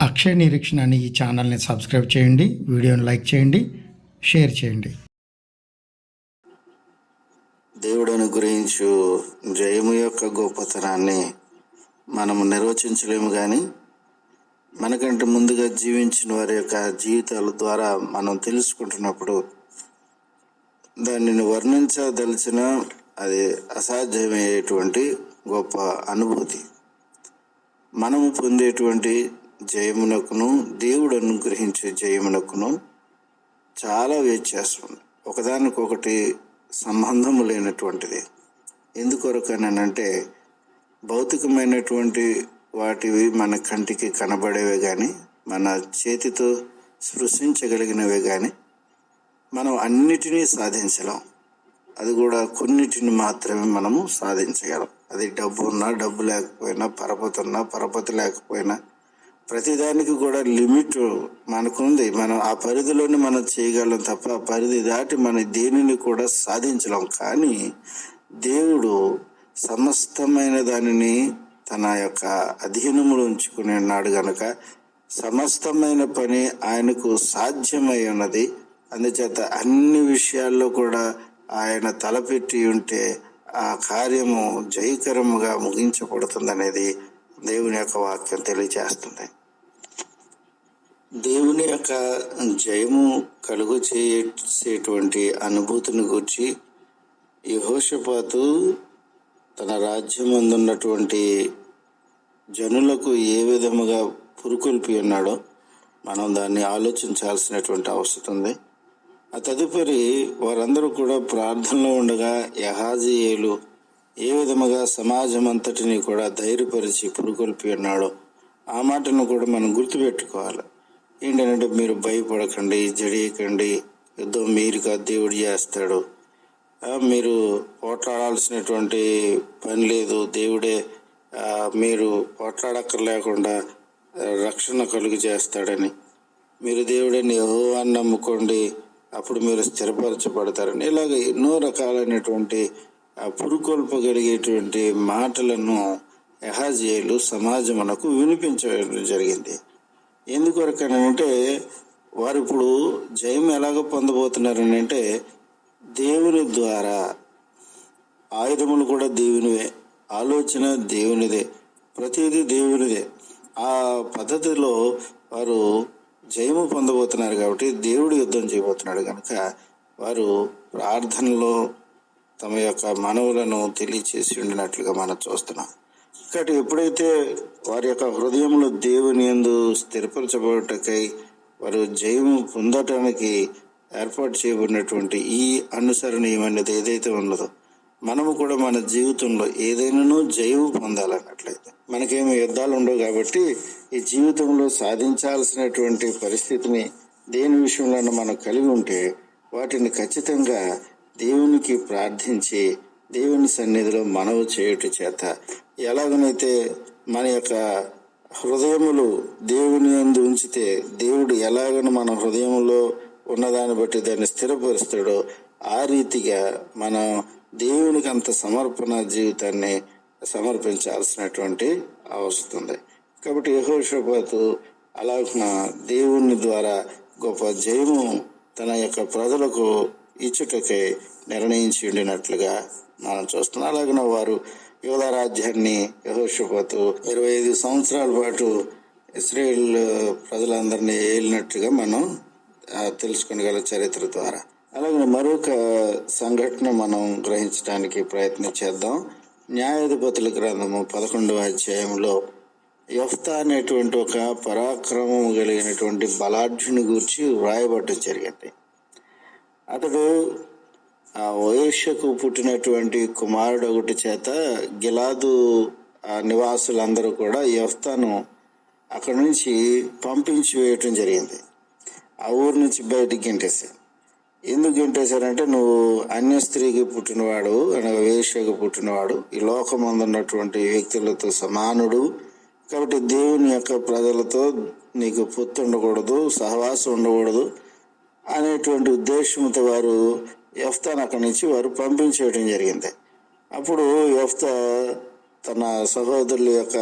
అక్షయ నిరీక్షణ అనే ఈ ఛానల్ని సబ్స్క్రైబ్ చేయండి వీడియోని లైక్ చేయండి షేర్ చేయండి. దేవుడు అనుగ్రహించు జయము యొక్క గొప్పతనాన్ని మనము నిర్వచించలేము కానీ మనకంటే ముందుగా జీవించిన వారి యొక్క జీవితాల ద్వారా మనం తెలుసుకుంటున్నప్పుడు దానిని వర్ణించదలిచిన అది అసాధ్యమయ్యేటువంటి గొప్ప అనుభూతి. మనము పొందేటువంటి జయమునకును దేవుడు అనుగ్రహించే జయమునకును చాలా వ్యత్యాసం ఒకదానికొకటి సంబంధము లేనటువంటిది. ఎందుకొరకనంటే భౌతికమైనటువంటి వాటివి మన కంటికి కనబడేవే కానీ మన చేతితో స్పృశించగలిగినవే కానీ మనం అన్నిటినీ సాధించలేం. అది కూడా కొన్నిటిని మాత్రమే మనము సాధించగలం. అది డబ్బు ఉన్నా డబ్బు లేకపోయినా పరపతి ఉన్నా పరపతి లేకపోయినా ప్రతిదానికి కూడా లిమిట్ మనకుంది. మనం ఆ పరిధిలోనే మనం చేయగలం తప్ప ఆ పరిధి దాటి మన దేనిని కూడా సాధించలేం. కానీ దేవుడు సమస్తమైన దానిని తన యొక్క అధీనములు ఉంచుకుని ఉన్నాడు గనక సమస్తమైన పని ఆయనకు సాధ్యమై ఉన్నది. అందుచేత అన్ని విషయాల్లో కూడా ఆయన తలపెట్టి ఉంటే ఆ కార్యము జయకరముగా ముగించబడుతుందనేది దేవుని యొక్క వాక్యం తెలియజేస్తుంది. దేవుని యొక్క జయము కలుగు చేసేటువంటి అనుభూతిని గురించి యహోషపాతు తన రాజ్యం జనులకు ఏ విధముగా పురుకొల్పి ఉన్నాడో మనం దాన్ని ఆలోచించాల్సినటువంటి అవసరం ఉంది. ఆ తదుపరి వారందరూ కూడా ప్రార్థనలో ఉండగా యహాజీయులు ఏ విధముగా సమాజం అంతటిని కూడా ధైర్యపరిచి పురుకొల్పి ఉన్నాడో ఆ మాటను కూడా మనం గుర్తుపెట్టుకోవాలి. ఏంటంటే మీరు భయపడకండి జడియకండి. యుద్ధం మీరు కాదు దేవుడు చేస్తాడు. మీరు పోట్లాడాల్సినటువంటి పని లేదు. దేవుడే మీరు పోట్లాడక్కర్లేకుండా రక్షణ కలుగు చేస్తాడని. మీరు దేవుడని యెహోవాను నమ్ముకోండి. అప్పుడు మీరు స్థిరపరచబడతారని. ఇలాగ ఎన్నో రకాలైనటువంటి పురుకొల్పగలిగేటువంటి మాటలను యహాజీయులు సమాజమునకు వినిపించడం జరిగింది. ఎందుకొరకనంటే వారు ఇప్పుడు జయం ఎలాగ పొందబోతున్నారని అంటే దేవుని ద్వారా. ఆయుధములు కూడా దేవునివే ఆలోచన దేవునిదే ప్రతిదీ దేవునిదే. ఆ పద్ధతిలో వారు జయము పొందబోతున్నారు కాబట్టి దేవుడు యుద్ధం చేయబోతున్నాడు కనుక వారు ప్రార్థనలో తమ యొక్క మనవులను తెలియచేసి ఉండినట్లుగా మనం చూస్తున్నాం. కాబట్టి ఎప్పుడైతే వారి యొక్క హృదయంలో దేవుని యందు స్థిరపరచబడటకై వారు జయము పొందటానికి ఏర్పాటు చేయబడినటువంటి ఈ అనుసరణీయం అనేది ఏదైతే ఉన్నదో మనము కూడా మన జీవితంలో ఏదైనాను జయము పొందాలన్నట్లయితే. మనకేమి యుద్ధాలు ఉండవు కాబట్టి ఈ జీవితంలో సాధించాల్సినటువంటి పరిస్థితిని దేని విషయంలోనూ మనం కలిగి ఉంటే వాటిని ఖచ్చితంగా దేవునికి ప్రార్థించి దేవుని సన్నిధిలో మనవు చేయుట చేత ఎలాగనైతే మన యొక్క హృదయములు దేవుని ఎందు ఉంచితే దేవుడు ఎలాగను మన హృదయంలో ఉన్నదాన్ని బట్టి దాన్ని స్థిరపరుస్తాడో ఆ రీతిగా మనం దేవునికి అంత సమర్పణ జీవితాన్ని సమర్పించాల్సినటువంటి అవసరం ఉంది. కాబట్టి యహోషపాతు అలాగున దేవుని ద్వారా గొప్ప జయము తన యొక్క ప్రజలకు ఇచ్చుటకై నిర్ణయించి ఉండినట్లుగా మనం చూస్తున్నాం. అలాగిన వారు యోధ రాజ్యాన్ని యహోషపాతు ఇరవై ఐదు సంవత్సరాల పాటు ఇస్రాయేల్ ప్రజలందరినీ ఏలినట్టుగా మనం ఆ, చరిత్ర ద్వారా. అలాగే మరొక సంఘటన మనం గ్రహించడానికి ప్రయత్నం చేద్దాం. న్యాయాధిపతుల గ్రంథము పదకొండవ అధ్యాయంలో యఫ్తా అనేటువంటి ఒక పరాక్రమం కలిగినటువంటి బలాఢ్యుని గురించి వ్రాయబడటం జరిగింది. అతడు ఆ వయస్సుకు పుట్టినటువంటి కుమారుడు ఒకటి చేత గిలాదు నివాసులందరూ కూడా యఫ్తాను అక్కడి నుంచి పంపించి వేయటం జరిగింది. ఆ ఊరు నుంచి బయటికి గెంటేశారు. ఎందుకు గెంటేశారంటే నువ్వు అన్య స్త్రీకి పుట్టినవాడు అనగా వేషకు పుట్టినవాడు ఈ లోకమందు ఉన్నటువంటి వ్యక్తులతో సమానుడు. కాబట్టి దేవుని యొక్క ప్రజలతో నీకు పొత్తు ఉండకూడదు సహవాసం ఉండకూడదు అనేటువంటి ఉద్దేశంతో వారు ఎఫ్తాను అక్కడి నుంచి వారు పంపించేయడం జరిగింది. అప్పుడు ఎఫ్తా తన సహోదరుల యొక్క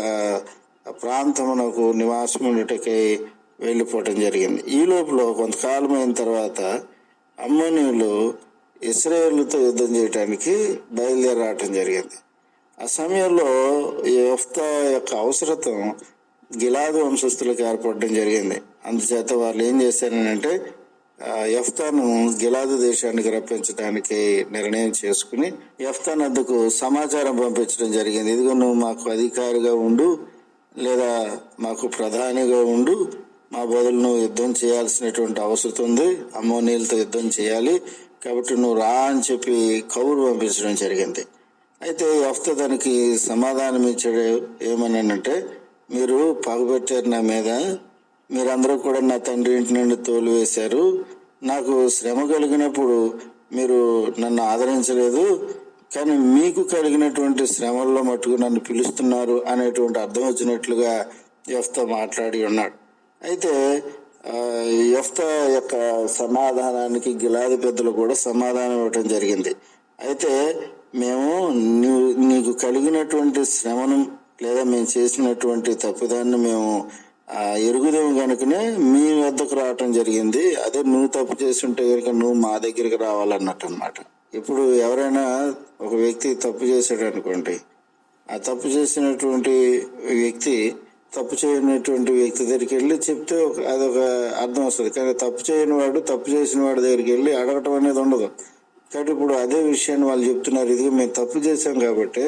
ప్రాంతమునకు నివాసం ఉండటకై వెళ్ళిపోవటం జరిగింది. ఈ లోపల కొంతకాలం అయిన తర్వాత అమ్మోనీయులు ఇస్రాయేళ్ళతో యుద్ధం చేయడానికి బయలుదేరాటం జరిగింది. ఆ సమయంలో ఈ యొఫ్తా యొక్క అవసరతం గిలాదు వంశస్థులకు ఏర్పడడం జరిగింది. అందుచేత వాళ్ళు ఏం చేశారంటే ఎఫ్తాను గిలాదు దేశానికి రప్పించడానికి నిర్ణయం చేసుకుని ఎఫ్తాన్ నద్దకు సమాచారం పంపించడం జరిగింది. ఇదిగో నువ్వు మాకు అధికారిగా ఉండు లేదా మాకు ప్రధానిగా ఉండు మా బదులు నువ్వు యుద్ధం చేయాల్సినటువంటి అవసరం ఉంది అమ్మోనీలతో యుద్ధం చేయాలి కాబట్టి నువ్వు రా అని చెప్పి కౌరు పంపించడం జరిగింది. అయితే ఎఫ్త దానికి సమాధానం ఇచ్చాడు ఏమన్నానంటే మీరు పగబెట్టారు నా మీద మీరందరూ కూడా నా తండ్రి ఇంటి నుండి తోలు వేశారు. నాకు శ్రమ కలిగినప్పుడు మీరు నన్ను ఆదరించలేదు. కానీ మీకు కలిగినటువంటి శ్రమల్లో మట్టుకు నన్ను పిలుస్తున్నారు అనేటువంటి అర్థం వచ్చినట్లుగా యఫ్త మాట్లాడి ఉన్నాడు. అయితే యఫ్త యొక్క సమాధానానికి గిలాది పెద్దలు కూడా సమాధానం ఇవ్వటం జరిగింది. అయితే మేము నీవు నీకు కలిగినటువంటి శ్రమను లేదా మేము చేసినటువంటి తప్పుదాన్ని మేము ఆ, ఎరుగుదేము కనుకనే మీ వద్దకు రావటం జరిగింది. అదే నువ్వు తప్పు చేస్తుంటే కనుక నువ్వు మా దగ్గరికి రావాలన్నట్టు అనమాట ఇప్పుడు ఎవరైనా ఒక వ్యక్తి తప్పు చేశాడు అనుకోండి ఆ తప్పు చేసినటువంటి వ్యక్తి తప్పు చేయనటువంటి వ్యక్తి దగ్గరికి వెళ్ళి చెప్తే ఒక అదొక అర్థం వస్తుంది. కానీ తప్పు చేయని వాడు తప్పు చేసిన వాడి దగ్గరికి వెళ్ళి అడగటం అనేది ఉండదు. కాబట్టి ఇప్పుడు అదే విషయాన్ని వాళ్ళు చెప్తున్నారు. ఇది మేము తప్పు చేసాం కాబట్టి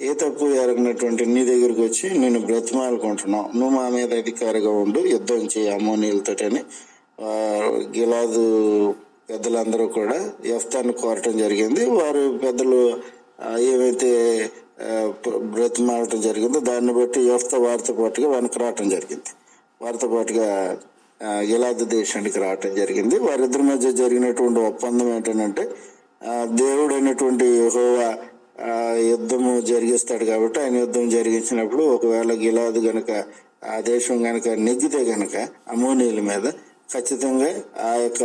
ఏ తప్పు ఎరగినటువంటి నీ దగ్గరికి వచ్చి నేను బ్రతిమాలుకుంటున్నాం నువ్వు మా మీద అధికారిగా ఉండు యుద్ధం చేయి అమ్మోనీలతోటని అని గిలాదు పెద్దలందరూ కూడా ఎఫ్తాన్ని కోరటం జరిగింది. వారు పెద్దలు ఏమైతే ఆ, బ్రతిమాలటం జరిగిందో దాన్ని బట్టి ఎఫ్తా వారితో పాటుగా వెనక్కి రావటం జరిగింది. వారితో పాటుగా గిలాదు దేశానికి రావటం జరిగింది. వారిద్దరి మధ్య జరిగినటువంటి ఒప్పందం ఏంటంటే దేవుడు అయినటువంటి యెహోవా యుద్ధము జరిగిస్తాడు కాబట్టి ఆయన యుద్ధం జరిగించినప్పుడు ఒకవేళ గిలాదు గనక ఆ దేశం గనక నెగ్గితే గనక అమోనీల మీద ఖచ్చితంగా ఆ యొక్క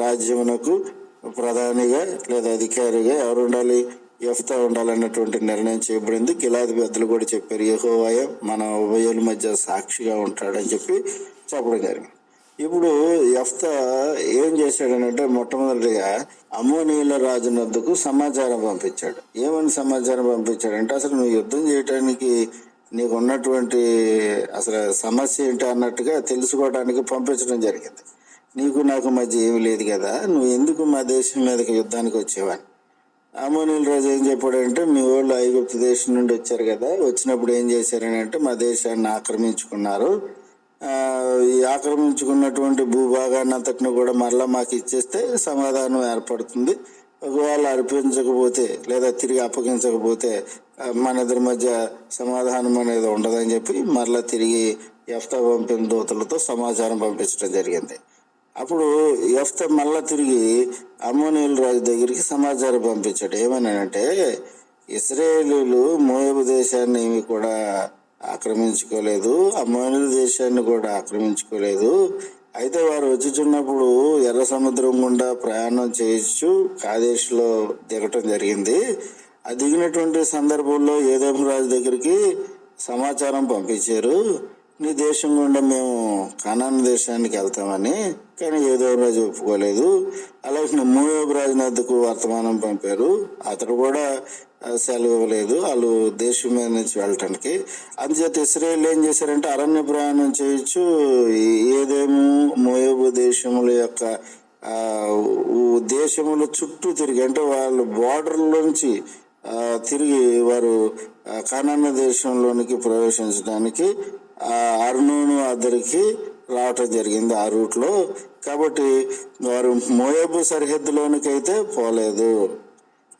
రాజ్యమునకు ప్రధానిగా లేదా అధికారిగా ఎవరు ఉండాలి? ఎఫ్తా ఉండాలన్నటువంటి నిర్ణయం చేయబడింది. గిలాది పెద్దలు కూడా చెప్పారు యహోవాయ మన ఉభయుల మధ్య సాక్షిగా ఉంటాడని చెప్పి చెప్పడం జరిగింది. ఇప్పుడు ఎఫ్తా ఏం చేశాడనంటే మొట్టమొదటిగా అమోనీల రాజు నద్దుకు సమాచారం పంపించాడు. ఏమని సమాచారం పంపించాడంటే అసలు నువ్వు యుద్ధం చేయటానికి నీకు ఉన్నటువంటి అసలు సమస్య ఏంటి అన్నట్టుగా తెలుసుకోవడానికి పంపించడం జరిగింది. నీకు నాకు మధ్య ఏమి లేదు కదా నువ్వు ఎందుకు మా దేశం మీదకి యుద్ధానికి వచ్చేవాని అమోనీల రాజు ఏం చెప్పాడంటే మీ వాళ్ళు ఐగుప్తు దేశం నుండి వచ్చారు కదా వచ్చినప్పుడు ఏం చేశారని అంటే మా దేశాన్ని ఆక్రమించుకున్నారు. ఆక్రమించుకున్నటువంటి భూభాగాన్ని అంతటిని కూడా మరలా మాకు ఇచ్చేస్తే సమాధానం ఏర్పడుతుంది. ఒకవేళ అర్పించకపోతే లేదా తిరిగి అప్పగించకపోతే మన ఇద్దరి మధ్య సమాధానం అనేది ఉండదని చెప్పి మరలా తిరిగి ఎఫ్తా పంపిన దూతలతో సమాచారం పంపించడం జరిగింది. అప్పుడు ఎఫ్తా మళ్ళా తిరిగి అమ్మోనీయుల రాజు దగ్గరికి సమాచారం పంపించాడు. అంటే ఇస్రాయేలీలు మోయబు దేశాన్ని కూడా ఆక్రమించుకోలేదు. అమ్మోనీల దేశాన్ని కూడా ఆక్రమించుకోలేదు. అయితే వారు వచ్చుచున్నప్పుడు ఎర్ర సముద్రం గుండా ప్రయాణం చేయొచ్చు కాదేశ్లో దిగటం జరిగింది. ఆ దిగినటువంటి సందర్భంలో ఏదేం రాజు దగ్గరికి సమాచారం పంపించారు. నీ దేశం గుండా మేము కనాన్ దేశానికి వెళ్తామని కానీ ఏదో రాజు ఒప్పుకోలేదు. అలాగే మూయోబు రాజు వర్తమానం పంపారు. అతడు కూడా సెలవు ఇవ్వలేదు. వాళ్ళు దేశం మీద నుంచి వెళ్ళటానికి. అందుచేత ఇస్రాయేల్ ఏం చేశారంటే అరణ్య ప్రయాణం చేయొచ్చు. ఏదేమో మోయబు దేశముల యొక్క దేశముల చుట్టూ తిరిగి అంటే వాళ్ళు బార్డర్లోంచి తిరిగి వారు కనన్న దేశంలోనికి ప్రవేశించడానికి ఆ అర్నూను అద్దరికి రావటం జరిగింది ఆ రూట్లో. కాబట్టి వారు మోయబు సరిహద్దులోనికి అయితే పోలేదు.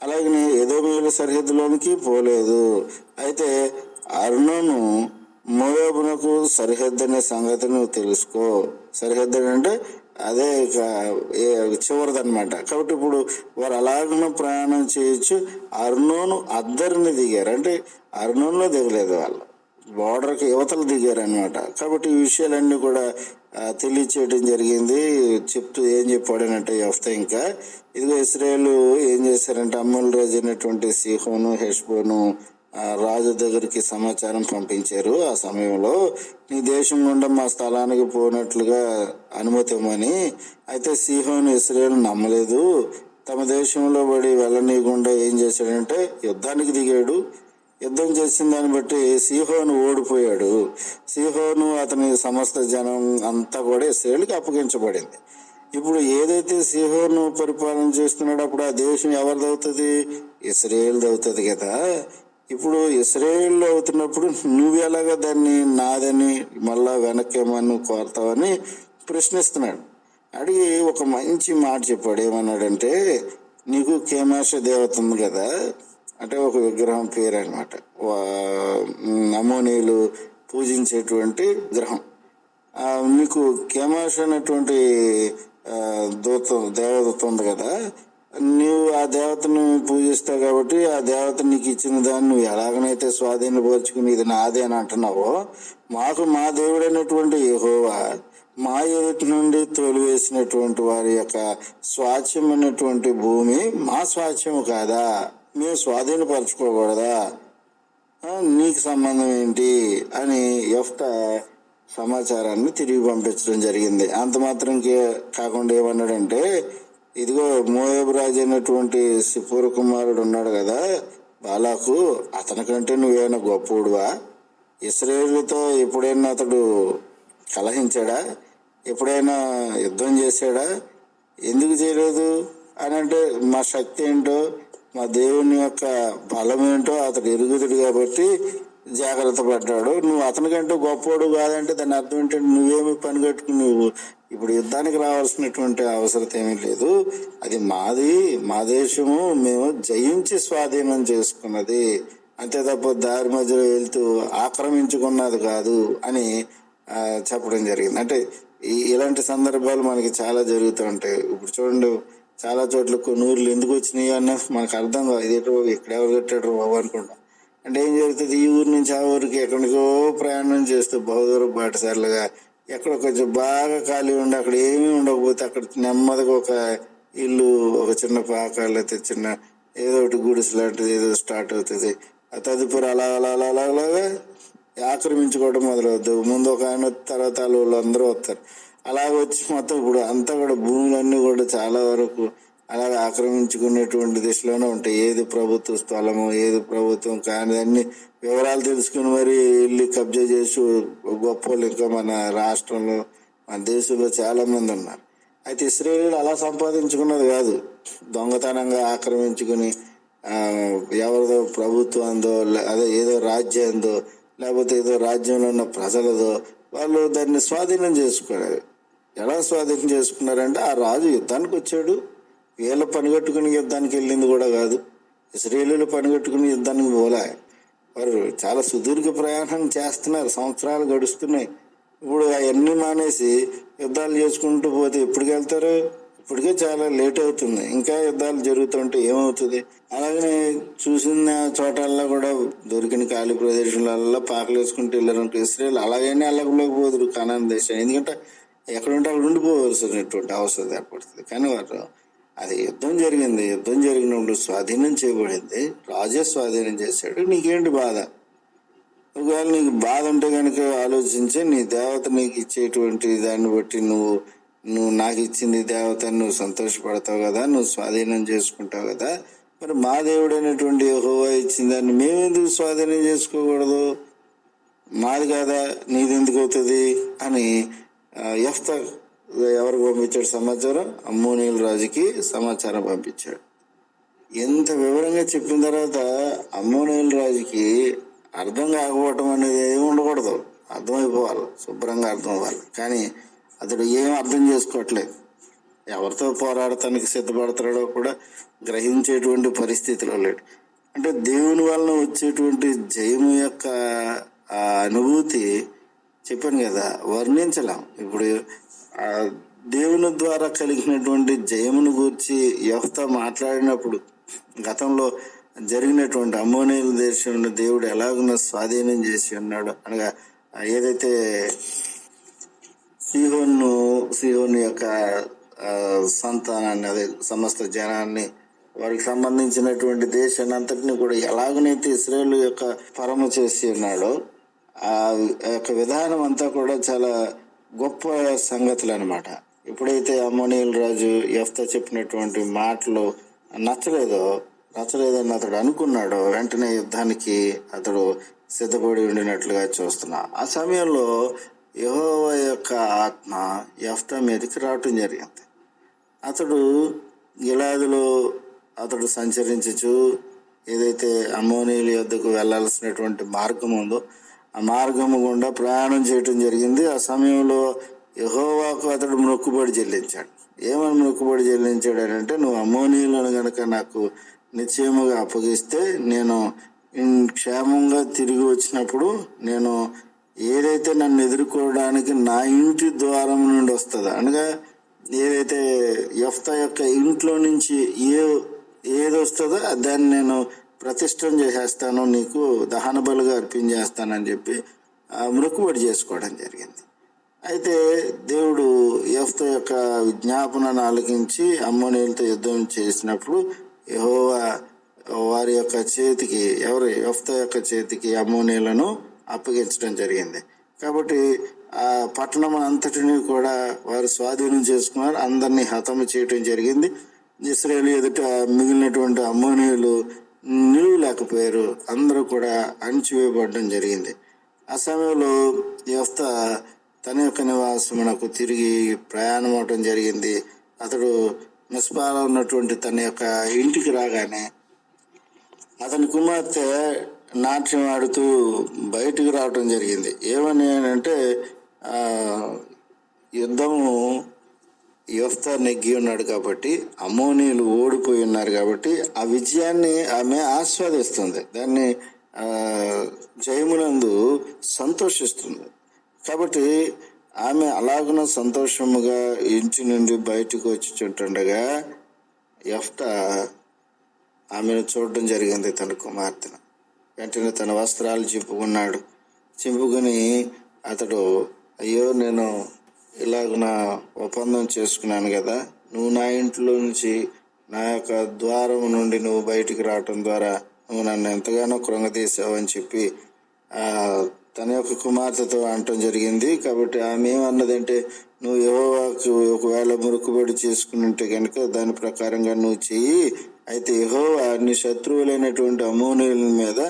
అలాగని ఎదోమీల సరిహద్దులోనికి పోలేదు. అయితే అర్నోను మోయాబునకు సరిహద్దు అనే సంగతి నువ్వు తెలుసుకో. సరిహద్దు అంటే అదే ఇక చివరిదనమాట కాబట్టి ఇప్పుడు వారు అలాగను ప్రయాణం చేయొచ్చు. అర్ణోను అద్దరిని దిగారు. అంటే అర్నోన్లో దిగలేదు వాళ్ళు. బార్డర్కి యువతలు దిగారనమాట కాబట్టి ఈ విషయాలన్నీ కూడా తెలియచేయడం జరిగింది. చెప్తూ ఏం చెప్పాడనంటే వస్తే ఇంకా. ఇదిగో ఇస్రాయేల్ ఏం చేశారంటే అమ్మల్ రోజు అయినటువంటి సిహోను హెష్బోను రాజు దగ్గరికి సమాచారం పంపించారు ఆ సమయంలో. నీ దేశం గుండా మా స్థలానికి పోనట్లుగా అనుమతి ఇవ్వమని అయితే సీహోను ఇస్రాయేల్ నమ్మలేదు. తమ దేశంలో పడి వెళ్ళనీయకుండా ఏం చేశాడంటే యుద్ధానికి దిగాడు. యుద్ధం చేసిన దాన్ని బట్టి సీహోను ఓడిపోయాడు. సిహోను అతని సమస్త జనం అంతా కూడా ఇస్రాయేల్కి అప్పగించబడింది. ఇప్పుడు ఏదైతే సిహోను పరిపాలన చేస్తున్నాడో అప్పుడు ఆ దేశం ఎవరిది అవుతుంది ఇస్రాయేల్ది అవుతుంది కదా. ఇప్పుడు ఇస్రాయేల్ అవుతున్నప్పుడు నువ్వు దాన్ని నాదని మళ్ళా వెనక్కేమని కోరతావని ప్రశ్నిస్తున్నాడు. అడిగి ఒక మంచి మాట చెప్పాడు. ఏమన్నాడంటే నీకు కేమాష దేవత ఉంది కదా. అంటే ఒక విగ్రహం పేరు అనమాట నమోనీలు పూజించేటువంటి గ్రహం. మీకు నీకు కేమాష్ అనేటువంటి దూతం దూత దేవదూత ఉంది కదా నువ్వు ఆ దేవతను పూజిస్తావు కాబట్టి ఆ దేవత నీకు ఇచ్చిన దాన్ని నువ్వు ఎలాగనైతే స్వాధీనపరుచుకుని ఇది నాదే అని అంటున్నావో మాకు మా దేవుడైనటువంటి యహోవా మా ఎదుటి నుండి తోలివేసినటువంటి వారి యొక్క స్వాచ్యమైనటువంటి భూమి మా స్వాచ్యము కాదా? మేము స్వాధీనపరచుకోకూడదా? నీకు సంబంధం ఏంటి? అని ఎఫ్త సమాచారాన్ని తిరిగి పంపించడం జరిగింది. అంత మాత్రం కాకుండా ఏమన్నాడంటే ఇదిగో మోయబ్ రాజు అయినటువంటి సిపూర్ కుమారుడు ఉన్నాడు కదా బాలాకు అతనికంటే నువ్వేమైనా గొప్పవుడువా ఇస్రాయేలుతో ఎప్పుడైనా అతడు కలహించాడా? ఎప్పుడైనా యుద్ధం చేశాడా? ఎందుకు చేయలేదు? అని అంటే మా శక్తి ఏంటో మా దేవుని యొక్క బలం ఏంటో అతడు ఎరుగుతుడు కాబట్టి జాగ్రత్త పడ్డాడు. నువ్వు అతనికంటే గొప్పోడు కాదంటే దాని అర్థం ఏంటంటే నువ్వేమి పని కట్టుకుని నువ్వు ఇప్పుడు యుద్ధానికి రావాల్సినటువంటి అవసరం ఏమీ లేదు. అది మాది మా దేశము మేము జయించి స్వాధీనం చేసుకున్నది. అంతే తప్ప దారి మధ్యలో వెళ్తూ ఆక్రమించుకున్నది కాదు అని చెప్పడం జరిగింది. అంటే ఈ ఇలాంటి సందర్భాలు మనకి చాలా జరుగుతూ ఉంటాయి. ఇప్పుడు చూడండి చాలా చోట్ల కొన్ని ఊర్లు ఎందుకు వచ్చినాయి అన్న మనకు అర్థం కాదు. ఇదేటో ఇక్కడ ఎవరు కట్టాడు బాబు అనుకుంటాం. అంటే ఏం జరుగుతుంది? ఈ ఊరు నుంచి ఆ ఊరికి ఎక్కడికో ప్రయాణం చేస్తూ బహుదూరం బాటసార్లుగా ఎక్కడ కొంచెం బాగా ఖాళీ ఉండి అక్కడ ఏమీ ఉండకపోతే అక్కడ నెమ్మదిగా ఒక ఇల్లు ఒక చిన్న పాక లేకపోతే చిన్న ఏదో ఒకటి గుడిసె లాంటిది ఏదో స్టార్ట్ అవుతుంది. ఆ తదుపరి అలా అలా అలా అలా అలాగా ఆక్రమించుకోవడం మొదలవుద్దు. ముందు ఒక ఆయన తర్వాత వాళ్ళు అందరూ వస్తారు. అలా వచ్చి మొత్తం ఇప్పుడు అంతా కూడా భూములన్నీ కూడా చాలా వరకు అలాగే ఆక్రమించుకునేటువంటి దిశలోనే ఉంటాయి. ఏది ప్రభుత్వ స్థలము ఏది ప్రభుత్వం కానీ అన్ని వివరాలు తెలుసుకుని మరి వెళ్ళి కబ్జా చేసి గొప్ప ఇంకా మన రాష్ట్రంలో మన దేశంలో చాలా మంది ఉన్నారు. అయితే ఇస్రాయేలీలు అలా సంపాదించుకున్నది కాదు. దొంగతనంగా ఆక్రమించుకుని ఎవరిదో ప్రభుత్వందో లే- అదే ఏదో రాజ్యందో లేకపోతే ఏదో రాజ్యంలో ఉన్న ప్రజలదో వాళ్ళు దాన్ని స్వాధీనం చేసుకున్నారు ఎలా స్వాధీనం చేసుకున్నారంటే ఆ రాజు యుద్ధానికి వచ్చాడు. వీళ్ళ పనిగట్టుకుని యుద్ధానికి వెళ్ళింది కూడా కాదు. ఇస్రాయేలీలు పనిగట్టుకుని యుద్ధానికి పోలే. వారు చాలా సుదీర్ఘ ప్రయాణం చేస్తున్నారు. సంవత్సరాలు గడుస్తున్నాయి. ఇప్పుడు అవన్నీ మానేసి యుద్ధాలు చేసుకుంటూ పోతే ఎప్పటికి వెళ్తారు? ఇప్పటికే చాలా లేట్ అవుతుంది. ఇంకా యుద్ధాలు జరుగుతుంటే ఏమవుతుంది? అలాగనే చూసిన చోటల్లో కూడా దొరికిన ఖాళీ ప్రదేశాలలో పాకలు వేసుకుంటూ వెళ్ళారంటే ఇస్రాయల్ అలాగనే వెళ్ళకపోదురు. కనాన్ దేశం. ఎందుకంటే ఎక్కడుంటే అక్కడ ఉండిపోవలసినటువంటి అవసరం ఏర్పడుతుంది. కానీ వారు అది యుద్ధం జరిగింది. యుద్ధం జరిగినప్పుడు స్వాధీనం చేయబడింది. రాజే స్వాధీనం చేశాడు. నీకేంటి బాధ? ఒకవేళ నీకు బాధ ఉంటే కనుక ఆలోచించి నీ దేవత నీకు ఇచ్చేటువంటి దాన్ని బట్టి నువ్వు నువ్వు నాకు ఇచ్చింది దేవత నువ్వు సంతోషపడతావు కదా నువ్వు స్వాధీనం చేసుకుంటావు కదా మరి మా దేవుడైనటువంటి హోవా ఇచ్చిన దాన్ని మేమెందుకు స్వాధీనం చేసుకోకూడదు? మాది కాదా? నీది ఎందుకు అవుతుంది? అని ఎఫ్తర్ ఎవరు పంపించాడు సమాచారం? అమ్మోనీల రాజుకి సమాచారం పంపించాడు. ఎంత వివరంగా చెప్పిన తర్వాత అమ్మోనీల రాజుకి అర్థం కాకపోవటం అనేది ఏమి ఉండకూడదు. అర్థమైపోవాలి. శుభ్రంగా అర్థం అవ్వాలి. కానీ అతడు ఏం అర్థం చేసుకోవట్లేదు. ఎవరితో పోరాడటానికి సిద్ధపడతాడో కూడా గ్రహించేటువంటి పరిస్థితిలో లేడు. అంటే దేవుని వలన వచ్చేటువంటి జయము యొక్క అనుభూతి చెప్పాను కదా వర్ణించలేం. ఇప్పుడు దేవుని ద్వారా కలిగినటువంటి జయమును గురించి యవత మాట్లాడినప్పుడు గతంలో జరిగినటువంటి అమ్మోనీల దేశంలో దేవుడు ఎలాగున్న స్వాధీనం చేసి ఉన్నాడు అనగా ఏదైతే సిహోన్ను సిహోన్ యొక్క సంతానాన్ని అదే సమస్త జనాన్ని వారికి సంబంధించినటువంటి దేశాన్ని అంతటిని కూడా ఎలాగనైతే ఇస్రాయేల్ యొక్క పరమ చేసి ఉన్నాడో ఆ యొక్క విధానం అంతా కూడా చాలా గొప్ప సంగతులు అనమాట ఎప్పుడైతే అమ్మోనియల్ రాజు ఎఫ్త చెప్పినటువంటి మాటలు నచ్చలేదో నచ్చలేదని అతడు అనుకున్నాడో వెంటనే యుద్ధానికి అతడు సిద్ధపడి ఉండినట్లుగా చూస్తున్నా. ఆ సమయంలో యహోవ యొక్క ఆత్మ ఎఫ్తా మీదకి రావటం జరిగింది. అతడు గిలాదులో అతడు సంచరించచ్చు ఏదైతే అమ్మోనీల యొద్దకు వెళ్ళాల్సినటువంటి మార్గం ఉందో మార్గము గుండా ప్రయాణం చేయటం జరిగింది. ఆ సమయంలో యహోవాకు అతడు మొక్కుబడి చెల్లించాడు. ఏమని మొక్కుబడి చెల్లించాడు అని అంటే నువ్వు అమ్మోనీలను గనక నాకు నిశ్చయముగా అప్పగిస్తే నేను క్షేమంగా తిరిగి వచ్చినప్పుడు నేను ఏదైతే నన్ను ఎదుర్కోవడానికి నా ఇంటి ద్వారం నుండి వస్తుందో అనగా ఏదైతే యఫ్తా యొక్క ఇంట్లో నుంచి ఏ ఏది వస్తుందో దాన్ని నేను ప్రతిష్టం చేసేస్తాను నీకు దహన బలుగా అర్పించేస్తానని చెప్పి మృక్కుబడి చేసుకోవడం జరిగింది. అయితే దేవుడు యఫ్తా యొక్క విజ్ఞాపనను ఆలకించి అమ్మోనీలతో యుద్ధం చేసినప్పుడు యహోవా వారి యొక్క చేతికి ఎవరు? యఫ్తా యొక్క చేతికి అమ్మోనీలను అప్పగించడం జరిగింది. కాబట్టి ఆ పట్టణం అంతటిని కూడా వారు స్వాధీనం చేసుకున్నారు. అందరినీ హతము చేయటం జరిగింది. ఇస్రాయేల్ ఎదుట మిగిలినటువంటి అమ్మోనీయులు నిలువలేకపోయారు. అందరూ కూడా అణిచివేయబడడం జరిగింది. ఆ సమయంలో యువత తన యొక్క నివాసమునకు తిరిగి ప్రయాణం అవటం జరిగింది. అతడు మిస్పాలో ఉన్నటువంటి తన యొక్క ఇంటికి రాగానే అతని కుమార్తె నాట్యం ఆడుతూ బయటికి రావటం జరిగింది. ఏమని అంటే యుద్ధము యువత నెగ్గి ఉన్నాడు కాబట్టి అమోనీయులు ఓడిపోయి ఉన్నారు కాబట్టి ఆ విజయాన్ని ఆమె ఆస్వాదిస్తుంది. దాన్ని జయమునందు సంతోషిస్తుంది. కాబట్టి ఆమె అలాగున సంతోషముగా ఇంటి నుండి బయటకు వచ్చి యఫ్త ఎఫ్తా ఆమెను చూడడం జరిగింది తన కుమార్తెను. వెంటనే తన వస్త్రాలు చింపుకున్నాడు. చింపుకొని అతడు అయ్యో నేను ఇలాగ నా ఒప్పందం చేసుకున్నాను కదా. నువ్వు నా ఇంట్లో నుంచి నా యొక్క ద్వారం నుండి నువ్వు బయటికి రావటం ద్వారా నువ్వు నన్ను ఎంతగానో కృంగదీసావు అని చెప్పి తన యొక్క కుమార్తెతో అనటం జరిగింది. కాబట్టి ఆమె ఏమన్నదంటే నువ్వు యహోవాకు ఒకవేళ మురుకుబడి చేసుకుని ఉంటే కనుక దాని ప్రకారంగా నువ్వు చెయ్యి. అయితే యహోవా నీ శత్రువులైనటువంటి అమోనీయుల మీద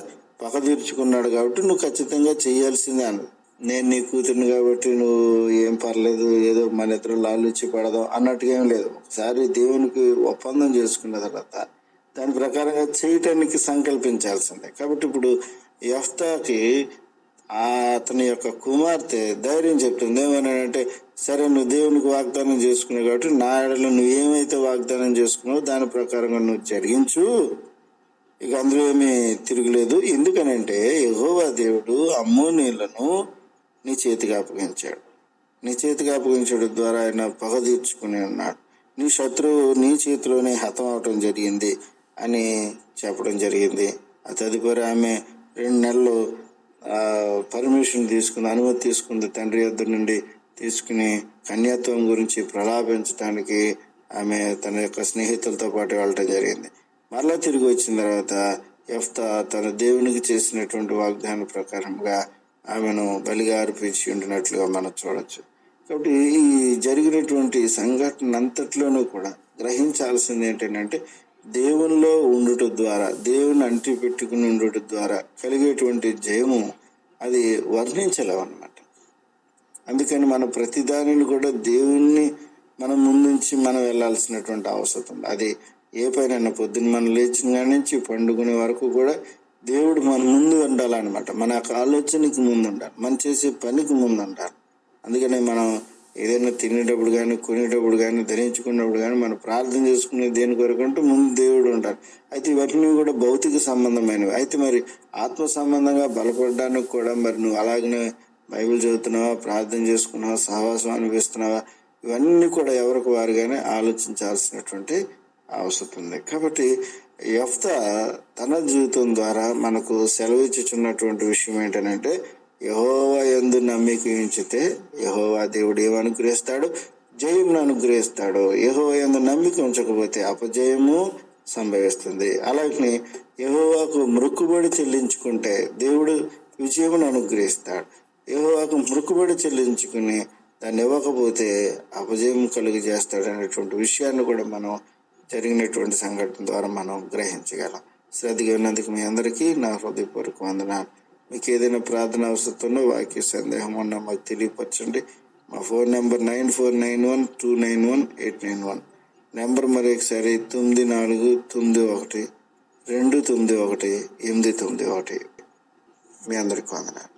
పగ తీర్చుకున్నాడు కాబట్టి నువ్వు ఖచ్చితంగా చేయాల్సిందే అన్నది. నేను నీ కూతురిని కాబట్టి నువ్వు ఏం పర్లేదు ఏదో మన ఇద్దరు లాలిచ్చి పడదాం అన్నట్టుగా ఏం లేదు. ఒకసారి దేవునికి ఒప్పందం చేసుకున్న తర్వాత దాని ప్రకారంగా చేయటానికి సంకల్పించాల్సిందే. కాబట్టి ఇప్పుడు యఫ్తాకి అతని యొక్క కుమార్తె ధైర్యం చెప్తుంది. ఏమనంటే సరే నువ్వు దేవునికి వాగ్దానం చేసుకున్నావు కాబట్టి నా ఏడలో నువ్వు ఏమైతే వాగ్దానం చేసుకున్నావో దాని ప్రకారంగా నువ్వు జరిగించు. ఇక అందులో ఏమీ తిరుగులేదు. ఎందుకనంటే యహోవా దేవుడు అమ్మోనీలను నీ చేతికి అప్పగించాడు. నీ చేతికి అప్పగించడం ద్వారా ఆయన పగ తీర్చుకుని ఉన్నాడు. నీ శత్రువు నీ చేతిలోనే హతం అవటం జరిగింది అని చెప్పడం జరిగింది. ఆ తదుపరి ఆమె రెండు నెలలు పర్మిషన్ తీసుకుంది అనుమతి తీసుకుంది తండ్రి యొద్ద నుండి తీసుకుని కన్యాత్వం గురించి ప్రలాపించడానికి ఆమె తన యొక్క స్నేహితులతో పాటు వెళ్ళటం జరిగింది. మరలా తిరిగి వచ్చిన తర్వాత ఎఫ్తా తన దేవునికి చేసినటువంటి వాగ్దానం ప్రకారంగా ఆమెను బలిగా అర్పించి ఉండినట్లుగా మనం చూడొచ్చు. కాబట్టి ఈ జరిగినటువంటి సంఘటన అంతట్లోనూ కూడా గ్రహించాల్సింది ఏంటంటే దేవునిలో ఉండుట ద్వారా దేవుని అంటి పెట్టుకుని ఉండుట ద్వారా కలిగేటువంటి జయము అది వర్ణించలేము అన్నమాట అందుకని మన ప్రతిదానిని కూడా దేవుణ్ణి మనం ముందుంచి మనం వెళ్ళాల్సినటువంటి అవసరం ఉంది. అది ఏ పైన పొద్దున్న మనం లేచిన కాడి నుంచి పండుకునే వరకు కూడా దేవుడు మన ముందు ఉండాలన్నమాట. మన యొక్క ఆలోచనకి ముందు ఉండాలి. మనం చేసే పనికి ముందు ఉండాలి. అందుకనే మనం ఏదైనా తినేటప్పుడు కానీ కొనేటప్పుడు కానీ ధరించుకున్నప్పుడు కానీ మనం ప్రార్థన చేసుకునే దేని కొరకు అంటే ముందు దేవుడు ఉంటారు అయితే ఇవన్నీ కూడా భౌతిక సంబంధమైనవి. అయితే మరి ఆత్మ సంబంధంగా బలపడడానికి కూడా మరి నువ్వు అలాగనే బైబిల్ చదువుతున్నావా ప్రార్థన చేసుకున్నావా సహవాసం అనిపిస్తున్నావా ఇవన్నీ కూడా ఎవరికి వారుగానే ఆలోచించాల్సినటువంటి అవసరం ఉంది. కాబట్టి యఫ్త తన జీవితం ద్వారా మనకు సెలవిచ్చుచున్నటువంటి విషయం ఏంటంటే యహోవా ఎందు నమ్మిక ఉంచితే యహోవా దేవుడు ఏమనుగ్రహిస్తాడు జయమును అనుగ్రహిస్తాడు. యహోవా ఎందు నమ్మిక ఉంచకపోతే అపజయము సంభవిస్తుంది. అలాగే యహోవాకు మృక్కుబడి చెల్లించుకుంటే దేవుడు విజయమును అనుగ్రహిస్తాడు. యహోవాకు మృక్కుబడి చెల్లించుకుని దాన్ని ఇవ్వకపోతే అపజయం కలుగు చేస్తాడు అనేటువంటి విషయాన్ని కూడా మనం జరిగినటువంటి సంఘటన ద్వారా మనం గ్రహించగలం. శ్రద్ధగా ఉన్నందుకు మీ అందరికీ నా హృదయపూర్వక వందనాలు. మీకు ఏదైనా ప్రార్థన అవసరం వాక్య సందేహం ఉన్నా మాకు తెలియపరచండి. మా phone number nine four nine one two nine one eight nine one. Number మరి ఒకసారి తొమ్మిది నాలుగు తొమ్మిది ఒకటి రెండు తొమ్మిది ఒకటి ఎనిమిది తొమ్మిది ఒకటి. మీ అందరికీ వందనాలు.